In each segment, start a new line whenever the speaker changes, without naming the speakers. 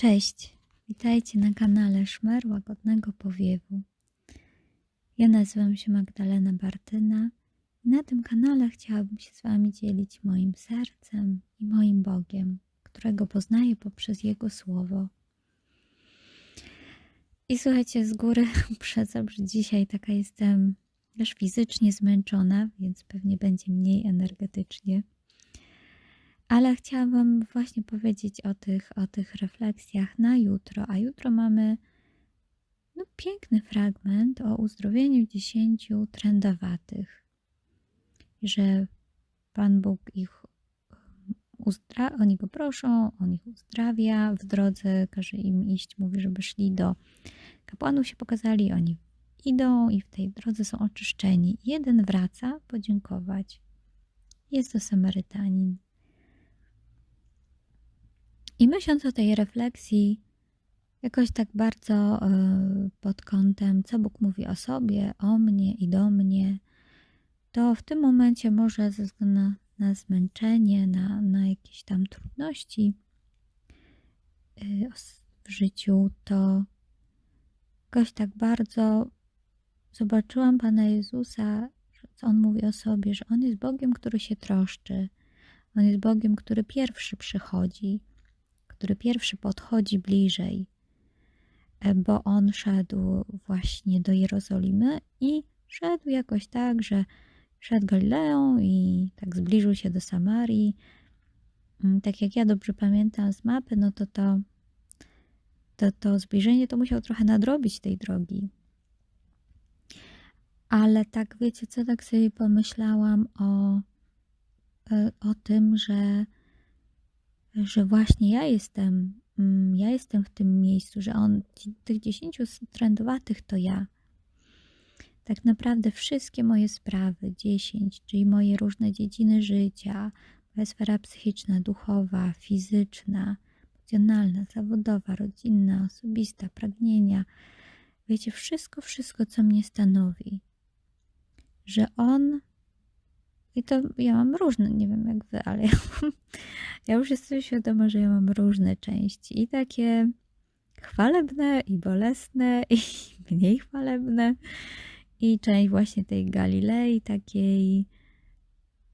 Cześć, witajcie na kanale Szmer Łagodnego Powiewu. Ja nazywam się Magdalena Bartyna i na tym kanale chciałabym się z Wami dzielić moim sercem i moim Bogiem, którego poznaję poprzez Jego Słowo. I słuchajcie, z góry uprzedzam, że dzisiaj taka jestem też fizycznie zmęczona, więc pewnie będzie mniej energetycznie. Ale chciałam Wam właśnie powiedzieć o tych, o tych refleksjach na jutro. A jutro mamy no, piękny fragment o uzdrowieniu dziesięciu trędowatych. Że Pan Bóg ich uzdra- oni go proszą, on ich uzdrawia, w drodze każe im iść, mówi, żeby szli do kapłanów się pokazali, oni idą i w tej drodze są oczyszczeni. Jeden wraca podziękować. Jest to Samarytanin. I myśląc o tej refleksji, jakoś tak bardzo y, pod kątem, co Bóg mówi o sobie, o mnie i do mnie, to w tym momencie może ze względu na, na zmęczenie, na, na jakieś tam trudności y, w życiu, to jakoś tak bardzo zobaczyłam Pana Jezusa, co On mówi o sobie, że On jest Bogiem, który się troszczy. On jest Bogiem, który pierwszy przychodzi, który pierwszy podchodzi bliżej, e, bo On szedł właśnie do Jerozolimy i szedł jakoś tak, że szedł Galileą i tak zbliżył się do Samarii. Mm, tak jak ja dobrze pamiętam z mapy, no to to, to, to zbliżenie to musiał trochę nadrobić tej drogi. Ale tak wiecie co, tak sobie pomyślałam o, e, o tym, że, że właśnie ja jestem, mm, ja jestem w tym miejscu, że on, tych dziesięciu trendowatych to ja. Tak naprawdę wszystkie moje sprawy, dziesięć, czyli moje różne dziedziny życia, moja sfera psychiczna, duchowa, fizyczna, emocjonalna, zawodowa, rodzinna, osobista, pragnienia, wiecie, wszystko, wszystko, co mnie stanowi, że on i to ja mam różne, nie wiem jak wy, ale ja, ja już jestem świadoma, że ja mam różne części i takie chwalebne i bolesne i mniej chwalebne i część właśnie tej Galilei, takiej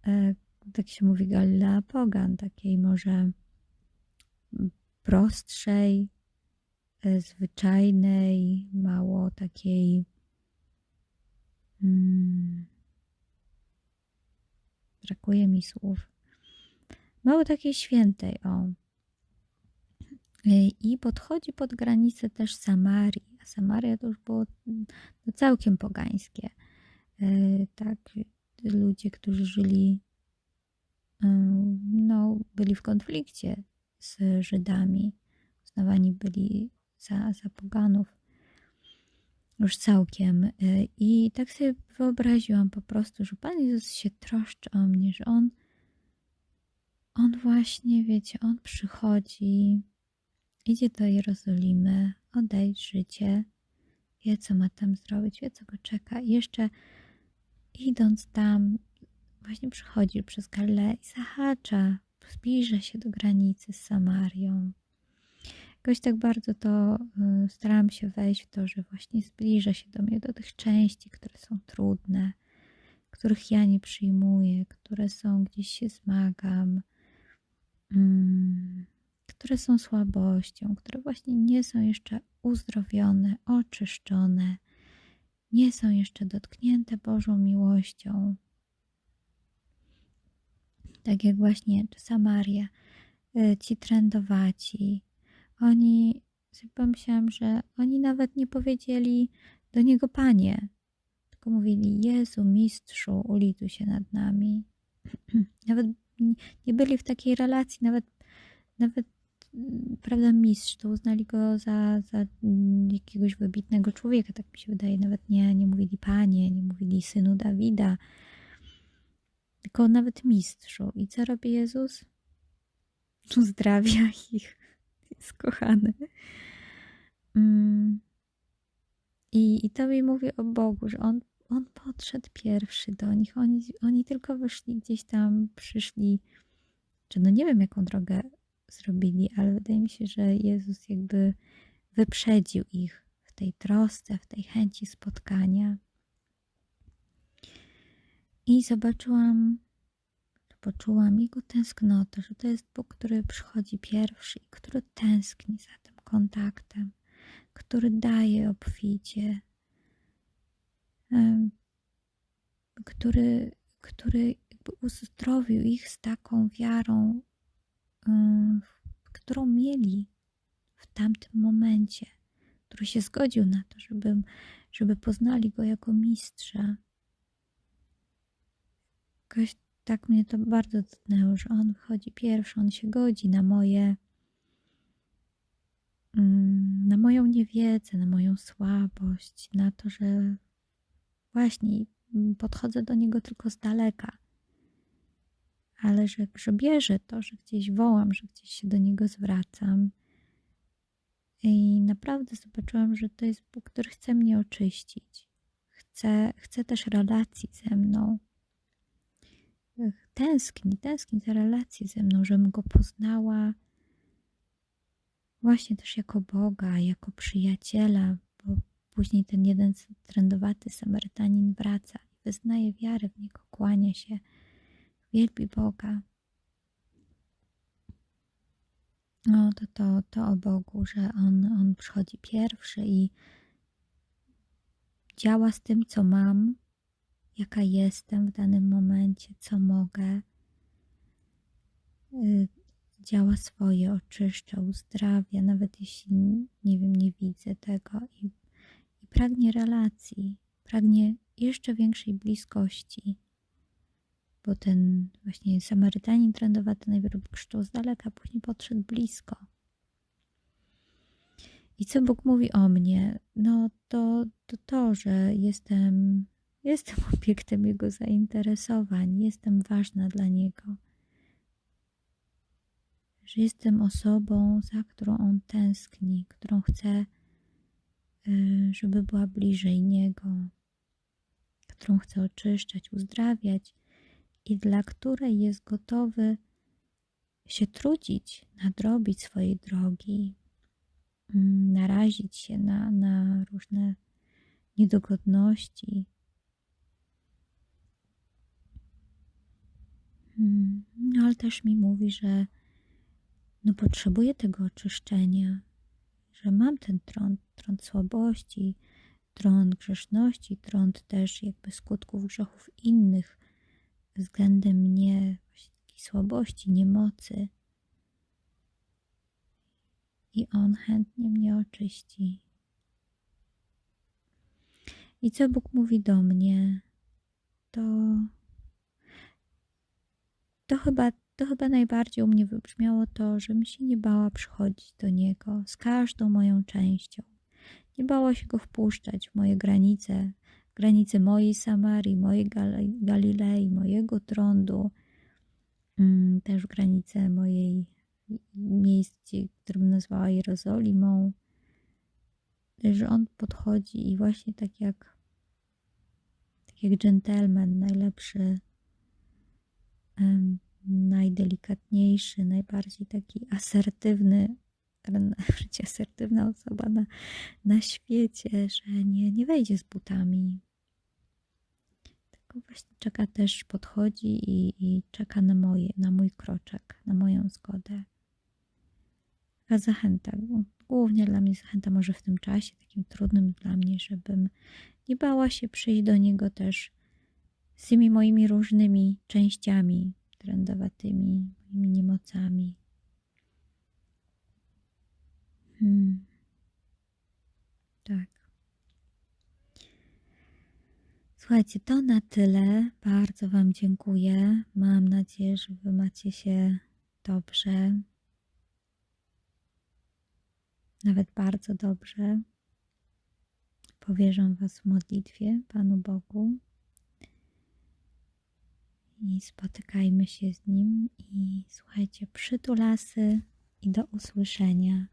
e, tak się mówi Galilea Pogan, takiej może prostszej, e, zwyczajnej, mało takiej Hmm. Brakuje mi słów. Mało takiej świętej, o. I podchodzi pod granicę też Samarii. A Samaria to już było no, całkiem pogańskie. E, tak, ludzie, którzy żyli, e, no, byli w konflikcie z Żydami. Uznawani byli za, za poganów już całkiem. Y, I tak sobie wyobraziłam po prostu, że Pan Jezus się troszczy o mnie, że On, On właśnie, wiecie, On przychodzi, idzie do Jerozolimy, oddać życie, wie, co ma tam zrobić, wie, co go czeka. I jeszcze idąc tam, właśnie przychodzi przez Galileę i zahacza, zbliża się do granicy z Samarią jakoś tak bardzo to y, starałam się wejść w to, że właśnie zbliża się do mnie, do tych części, które są trudne, których ja nie przyjmuję, które są gdzieś się zmagam, mm, które są słabością, które właśnie nie są jeszcze uzdrowione, oczyszczone, nie są jeszcze dotknięte Bożą miłością. Tak jak właśnie Samaria, y, ci trędowaci, oni, sobie pomyślałam, że oni nawet nie powiedzieli do niego Panie, tylko mówili Jezu, Mistrzu, ulituj się nad nami. nawet nie byli w takiej relacji, nawet, nawet prawda, mistrz, to uznali go za, za jakiegoś wybitnego człowieka, tak mi się wydaje. Nawet nie, nie mówili Panie, nie mówili Synu Dawida, tylko nawet mistrzu. I co robi Jezus? Uzdrawia ich jest kochany. Mm. I, I to mi mówi o Bogu, że on, on podszedł pierwszy do nich. Oni, oni tylko wyszli gdzieś tam, przyszli, czy no nie wiem, jaką drogę zrobili, ale wydaje mi się, że Jezus jakby wyprzedził ich w tej trosce, w tej chęci spotkania. I zobaczyłam, poczułam Jego tęsknotę, że to jest Bóg, który przychodzi pierwszy i który tęskni za tym kontaktem, który daje obficie, który, który uzdrowił ich z taką wiarą, którą mieli w tamtym momencie, który się zgodził na to, żeby, żeby poznali Go jako mistrza. Jakoś tak mnie to bardzo dotknęło, że On wychodzi pierwszy, On się godzi na moje mm, na moją niewiedzę, na moją słabość, na to, że właśnie podchodzę do Niego tylko z daleka ale że, że bierze to, że gdzieś wołam, że gdzieś się do niego zwracam. I naprawdę zobaczyłam, że to jest Bóg, który chce mnie oczyścić. Chce, chce też relacji ze mną. Tęskni, tęskni za relację ze mną, żebym go poznała właśnie też jako Boga, jako przyjaciela, bo później ten jeden trendowaty Samarytanin wraca wyznaje wiarę w niego, kłania się wielbi Boga. No to, to, to o Bogu, że on, on przychodzi pierwszy i działa z tym, co mam, jaka jestem w danym momencie, co mogę. Y, działa swoje, oczyszcza, uzdrawia, nawet jeśli nie wiem, nie widzę tego i, i pragnie relacji, pragnie jeszcze większej bliskości bo ten właśnie Samarytanin trendowaty najpierw krzyczał z daleka, później podszedł blisko. I co Bóg mówi o mnie? No to to, to że jestem, jestem obiektem Jego zainteresowań, jestem ważna dla Niego. Że jestem osobą, za którą On tęskni, którą chce, y, żeby była bliżej Niego, którą chce oczyszczać, uzdrawiać, i dla której jest gotowy się trudzić, nadrobić swojej drogi, mm, narazić się na, na różne niedogodności. Mm, no, ale też mi mówi, że no potrzebuję tego oczyszczenia, że mam ten trąd, trąd słabości, trąd grzeszności, trąd też jakby skutków grzechów innych, względem mnie, słabości, niemocy. I On chętnie mnie oczyści. I co Bóg mówi do mnie, to, to, chyba, to chyba najbardziej u mnie wybrzmiało to, żebym się nie bała przychodzić do Niego z każdą moją częścią. Nie bała się Go wpuszczać w moje granice, granice mojej Samarii, mojej Galilei, mojego trądu, mm, też granice mojej miejsca, które bym nazwała Jerozolimą, że on podchodzi i właśnie tak jak tak jak dżentelmen, najlepszy, najdelikatniejszy, najbardziej taki asertywny, wręcz asertywna osoba na, na świecie, że nie, nie wejdzie z butami, właśnie czeka też, podchodzi i, i czeka na, moje, na mój kroczek, na moją zgodę. Taka zachęta, głównie dla mnie zachęta może w tym czasie, takim trudnym dla mnie, żebym nie bała się przyjść do niego też z tymi moimi różnymi częściami trendowatymi, moimi niemocami. Hmm. Tak. Słuchajcie, to na tyle. Bardzo Wam dziękuję. Mam nadzieję, że Wy macie się dobrze. Nawet bardzo dobrze. Powierzam Was w modlitwie Panu Bogu. I spotykajmy się z Nim. I słuchajcie, przytulasy i do usłyszenia.